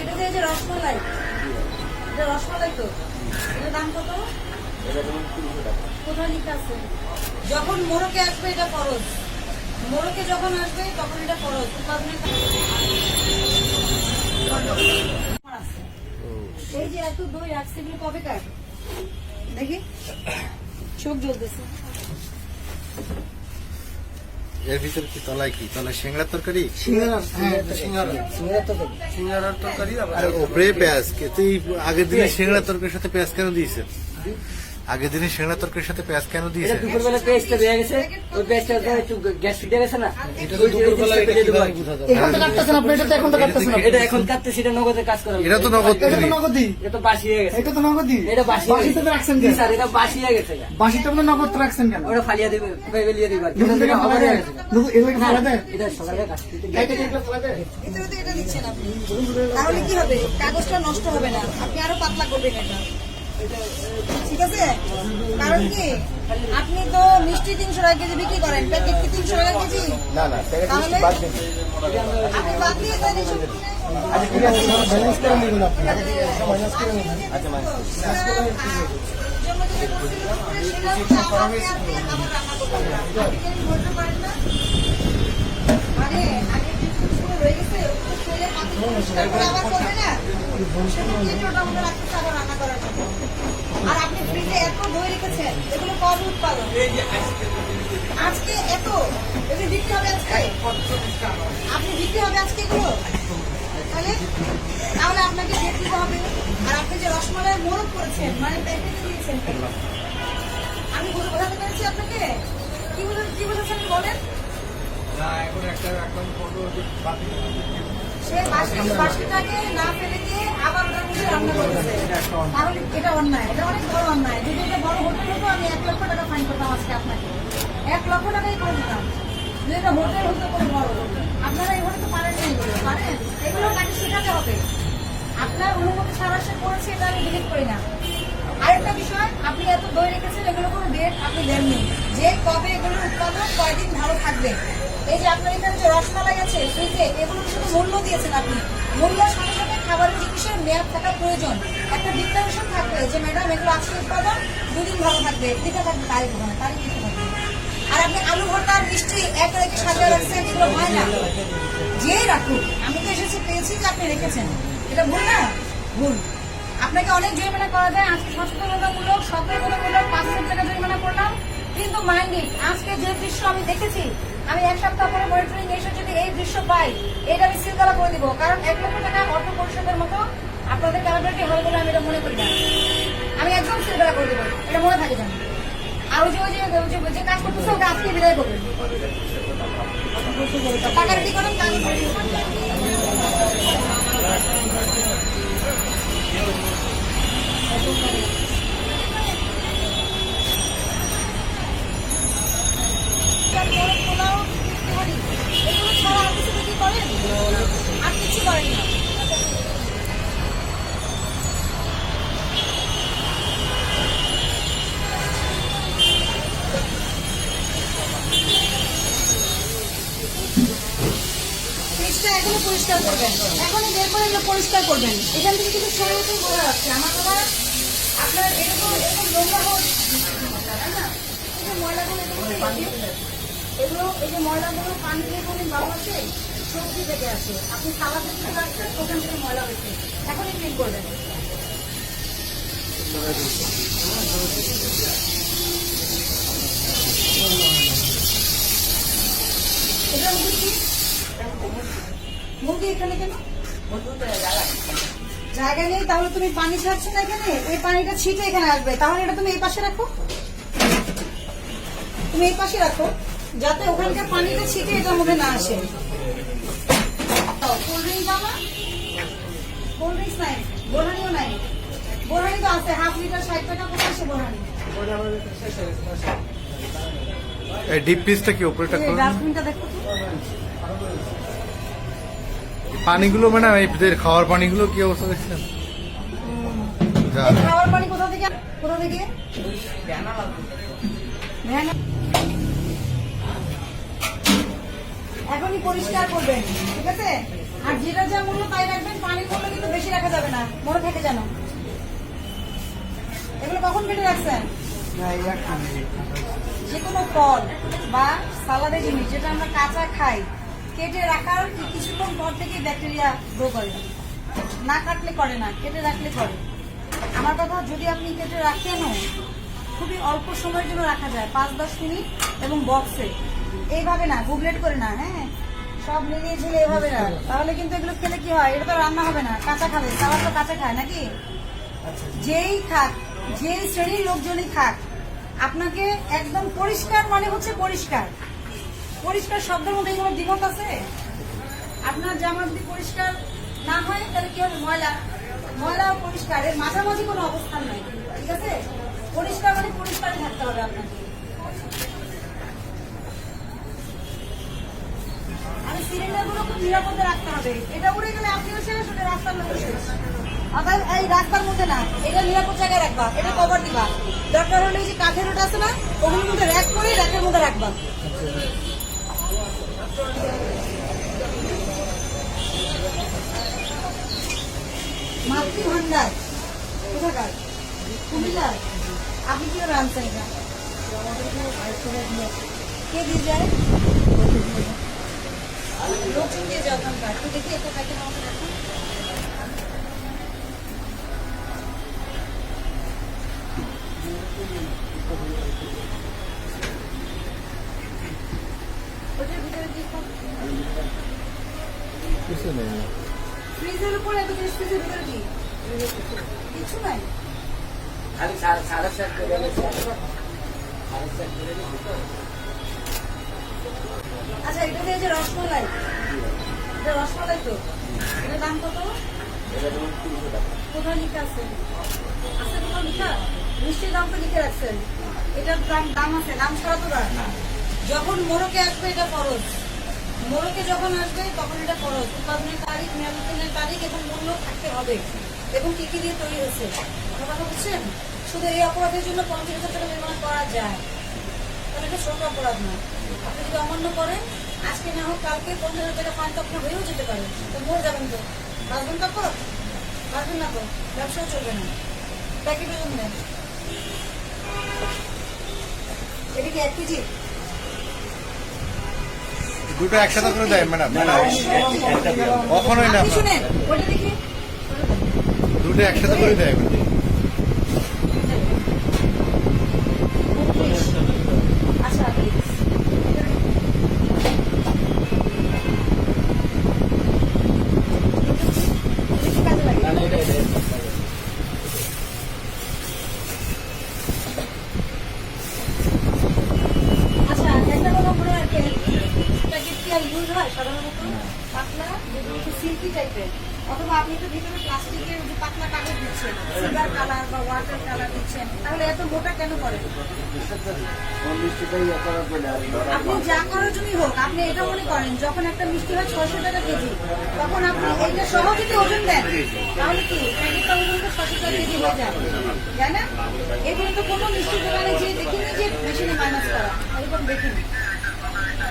এটা যে এটা রসমালাই তো, এটার দাম কত? কোথায় লিখা আছে? যখন মোড়কে আসবে এটা ফরজ। মোড়কে যখন আসবে, তখন এটা ফরজ। উৎপাদনের। এই যে এত দই রাখছে এগুলো কবে কার দেখি। চোখ জ্বলতেছে। এর ভিতরে কি তলায় কি? তলায় সিংড়ার তরকারি? সিঙ্গারা হ্যাঁ তরকারি। আর ওপরে পেঁয়াজ। তুই আগের দিনে সিংড়া তরকারির সাথে পেঁয়াজ কেন দিয়েছে আগের দিনে সিংড়া তরকারির সাথে পেঁয়াজ কেন এটা দিয়েছে দুপুরবেলা দিয়ে গেছে ওই একটু গ্যাস ফিটে গেছে না। এটা এটা? এখন তো কাটতেছেন আপনি এটা তো এখন তো কাটতেছেন। এটা এখন কাটতে সেটা নগদে কাজ করে এটা তো নগদ এটা তো নগদি এটা তো বাসি হয়ে গেছে। এটা তো নগদি এটা বাসি বাসিতে রাখছেন কেন? স্যার এটা বাসি হয়ে গেছে। বাসিটা আপনি নগদ রাখছেন কেন? ওটা ফালিয়ে দিবে ফেলিয়ে দিবে। নতুন থেকে এটা ফেলা দেয়? ফেলা এটা সকালে কাজ এটা কি এগুলো ফেলা দেয়? তো এটা দিচ্ছেন আপনি তাহলে কি হবে? কাগজটা নষ্ট হবে না। আপনি আরও পাতলা করবেন এটা। ঠিক আছে? কারণ কি? আপনি তো মিষ্টি তিনশো টাকা কেজি বিক্রি করেন প্যাকেট কি তিনশো টাকা কেজি? না না তাহলে আপনি বাদ দিয়ে দেন এসব আচ্ছা ঠিক আছে করে আপনি। করে আর আপনি ফ্রিজে এত দই রেখেছেন এগুলো কবে উৎপাদন? আজকে এত? এগুলো বিক্রি হবে আজকে? আপনি বিক্রি হবে আজকে এগুলো? তাহলে তাহলে আপনাকে দিতে হবে। আর আপনি যে রসমালাই মোড়ক করেছেন মানে প্যাকেটে দিয়েছেন আমি বলে বোঝাতে পেরেছি আপনাকে? কি বলে কি বলেছেন বলেন? সে বাসি বাসিটাকে না ফেলে দিয়ে আবার ওটার মধ্যে রান্না করেছে। তাহলে এটা অন্যায়, এটা অনেক বড় অন্যায়। যদি এটা বড় হতো, আমি এক লক্ষ টাকা ফাইন করতাম আজকে আপনাকে। এক লক্ষ টাকাই করে দিতাম। যদি এটা হোটেল হতো, কোনো বড় আপনারা এগুলো তো পারেন না এগুলো এগুলো তাকে শেখাতে হবে। আপনার অনুমতি ছাড়া সে করেছে এটা আমি ডিলিট করি না। আরেকটা বিষয়, আপনি এত দই রেখেছেন, এগুলো কোনো ডেট আপনি দেননি। যে কবে এগুলোর উৎপাদন, কয়দিন ভালো থাকবে? এই যে আপনার এখানে যে রসমালাই আছে ফ্রিজে এগুলো শুধু মূল্য দিয়েছেন আপনি? মূল্যের সাথে সাথে খাবারের জিনিসের মেয়াদ থাকা প্রয়োজন। একটা ডিক্লারেশন থাকবে যে, ম্যাডাম, এগুলো আজকে উৎপাদন, দুদিন ভালো থাকবে লিখে থাকবে তারিখ ওখানে তারিখ লিখে থাকবে। আর আপনি আলু ভর্তা মিষ্টি এক রেখে সাজিয়ে রাখছেন, এগুলো হয় না। যে রাখুন আমি তো এসেছি, পেয়েছি যে আপনি রেখেছেন। এটা ভুল না? ভুল। আপনাকে অনেক জরিমানা করা যায়, আজকে সচেতনতামূলক সতর্কতামূলক পাঁচ হাজার টাকা জরিমানা করলাম। কিন্তু মাইন্ডি আজকে যে দৃশ্য আমি দেখেছি আমি এক সপ্তাহ পরে মনিটরিং এসে যদি এই দৃশ্য পাই এটা আমি সিলগালা করে দিব। কারণ এক লক্ষ টাকা অর্থ পরিষদের মতো আপনাদের ক্যালাবিলিটি হবে বলে আমি এটা মনে করি না। আমি একদম সিলগালা করে দেবো এটা মনে থাকে জানি আর ওই যে ওই যে যে- কাজ করতেছে ওটা আজকে বিদায় টাকা রেডি করেন ফ্রিজটা পরিষ্কার করবেন। এখনই বের করে এগুলো পরিষ্কার করবেন। এখান থেকে কিন্তু সরে উঠে বলে রাখছে আমার কথা আপনার এরকম এরকম নোংরা হোক ময়লাগুলো এগুলো, এই যে ময়লাগুলো পানি দিয়ে কোনদিন বাবু আসে সবজি থেকে আসে আপনি সালাদ থেকে রাখছেন ওখান থেকে ময়লা হয়েছে। এখনই ক্লিন করবেন। এটা মুরগি এখানে কেন? জায়গা নেই তাহলে তুমি পানি ছাড়ছো না এখানে? এই পানিটা ছিটে এখানে আসবে। তাহলে এটা তুমি এই পাশে রাখো। তুমি এই পাশে রাখো যাতে ওখানকার পানিটা ছিটে এটার মধ্যে না আসে। কোল্ড ড্রিঙ্কস দাও কোল্ড ড্রিঙ্কস নাই বোরহানিও নাই। বোরহানি তো আছে হাফ লিটার ষাট টাকা কোথায় বোরহানি। ডিপ পিসটা কি উপরেটা ডাস্টবিনটা দেখো পানিগুলো ম্যাডাম এই এদের খাওয়ার পানিগুলো কি অবস্থা দেখছেন? খাওয়ার পানি কোথা থেকে? কোথা থেকে? এখনই পরিষ্কার করবেন ঠিক আছে? আর যেটা যা মূল্য তাই রাখবেন পানির মূল্য কিন্তু রাখা যাবে না থেকে জানো এগুলো কখন কেটে রাখছেন? যে কোনো ফল বা সালাদের জিনিস যেটা আমরা কাঁচা খাই কেটে রাখার কিছুক্ষণ পর থেকে ব্যাকটেরিয়া গ্রো করে। না কাটলে করে না কেটে রাখলে করে। আমার কথা যদি আপনি কেটে রাখেনও খুবই অল্প সময়ের জন্য রাখা যায় পাঁচ দশ মিনিট এবং বক্সে এইভাবে না গুগলেট করে না হ্যাঁ? সব মিলিয়ে ঝিলে এভাবে না তাহলে কিন্তু এগুলো খেলে কি হয়? এটা তো রান্না হবে না কাঁচা খাবে। সালাদ তো কাঁচা খায় নাকি? যেই খাক যেই শ্রেণির লোকজনই খাক আপনাকে একদম পরিষ্কার মানে হচ্ছে পরিষ্কার। পরিষ্কার শব্দের মধ্যে কোনো দ্বিমত আছে? আপনার জামা যদি পরিষ্কার না হয়, তাহলে কি হবে? ময়লা ময়লা পরিষ্কার। এর মাঝামাঝি কোনো অবস্থান নাই। ঠিক আছে? পরিষ্কার মানে পরিষ্কারই থাকতে হবে আপনাকে। আর সিলিন্ডারগুলো খুব নিরাপদে রাখতে হবে। এটা আপনিও শেষ অর্থাৎ এই মধ্যে না, এটা নিরাপদ জায়গায় রাখবা, এটা কভার দিবা। দরকার হলে যে কাঠের ওটা আছে না, ওগুলোর মধ্যে র্যাক করে র্যাকের মধ্যে রাখবা। মাতৃ ভান্ডার, কোথাকার? কুমিল্লার? আপনি কি রানছেন এটা কে দিয়ে যায়? লোক দিয়ে যাওয়া ওখানকার তো দেখি একটা প্যাকেট আমাকে দেখুন ওটার ভিতরে দিয়ে খাও। ফ্রিজের উপরে এত জিনিস ফ্রিজের ভিতরে কি? কিছু নাই। খালি সাড়ে সাড়ে সাত করে গেছে সাড়ে সাত করে গেছে আচ্ছা এটা দিয়ে যে রসমালাই। এটা রসমালাই তো? এটার দাম কত? এটা যেমন তিনশো টাকা। কোথায় লিখে আছে? আছে কোথাও লিখা? মিষ্টির দাম তো লিখে রাখছেন। এটার দাম দাম আছে দাম ছাড়া তো দাম। যখন মোরকে আসবে এটা খরচ। মোড়কে যখন আসবে, তখন এটা খরচ উৎপাদনের তারিখ মেয়াদের তারিখ এবং মূল্য থাকতে হবে। এবং কি কি দিয়ে তৈরি হয়েছে? কথা বুঝছেন শুধু এই অপরাধের জন্য পঞ্চাশ হাজার টাকা নির্মাণ করা যায়। তাহলে এটা ছোট অপরাধ না আপনি যদি অমান্য করেন, আজকে না হোক কালকে পঞ্চাশ হাজার টাকা ফাইন তো আপনার হয়েও যেতে পারে। তো মরে যাবেন তো। বাঁচবেন তারপর বাঁচবেন না তো? ব্যবসাও চলবে না। প্যাকেট ওজন দেন এটা কি এক কেজি? দুটো একসাথে করে দেয় ম্যাডাম। কখনোই না দুটো একসাথে করে দেয় ম্যাডাম আচ্ছা দেখি কাজে লাগে তাহলে এটা এটা আচ্ছা একটা কথা মনে রাখেন প্যাকেট কি আর ইউজ হয় সাধারণত পাতলা যেগুলো একটু সিল্কি টাইপের অথবা আপনি তো ভিতরে প্লাস্টিকের যে পাতলা কাগজ দিচ্ছেন সিলভার কালার বা ওয়াটার কালার দিচ্ছেন, তাহলে এত মোটা কেন করেন? আপনি যা করার জন্যই হোক, আপনি এটা মনে করেন, যখন একটা মিষ্টি হয় ছয়শো টাকা কেজি, তখন আপনি এইটা সহ ওজন দেন। তাহলে কি ছশো টাকা কেজি হয়ে যায়। তাই না এগুলো তো কোনো মিষ্টি দোকানে যে দেখিনি যে মেশিনে মাইনাস করা। এরকম দেখিনি।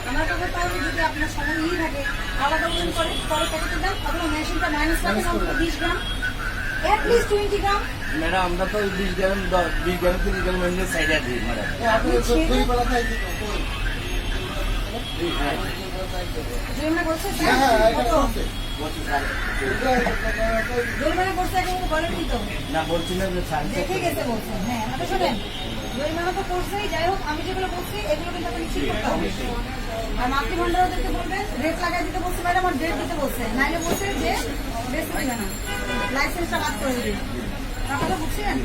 আমার কথা তাহলে যদি আপনার সময় নিয়ে থাকে আলাদা ওজন করে পরে প্যাকেটের দাম? অথবা মেশিনটা মাইনাস করে অন্তত বিশ গ্রাম। At least twenty gram. Madam আমরা তো বিশ গ্রাম বিশ গ্রাম তিরিশ গ্রাম এমনি সাইডে দিই ম্যাডাম। আপনি দুই বেলা খাই জরিমানা করছে এটা কত? করছে বলছি স্যার জরিমানা করছে এখন বলেন কি তো। না বলছি না দেখে গেছে বলছেন হ্যাঁ আচ্ছা শোনেন। জরিমানা তো করছেই, যাই হোক, আমি যেগুলো বলছি, এগুলো কিন্তু আপনি ঠিক করতে হবে। আর দেখতে বলবেন রেট লাগাই দিতে বলছে ম্যাডাম আমার ডেট দিতে বলছে। নাইলে বলছে যে, বেশ দিবে না লাইসেন্সটা বাদ করে দিবে। টাকাটা বুঝছেন?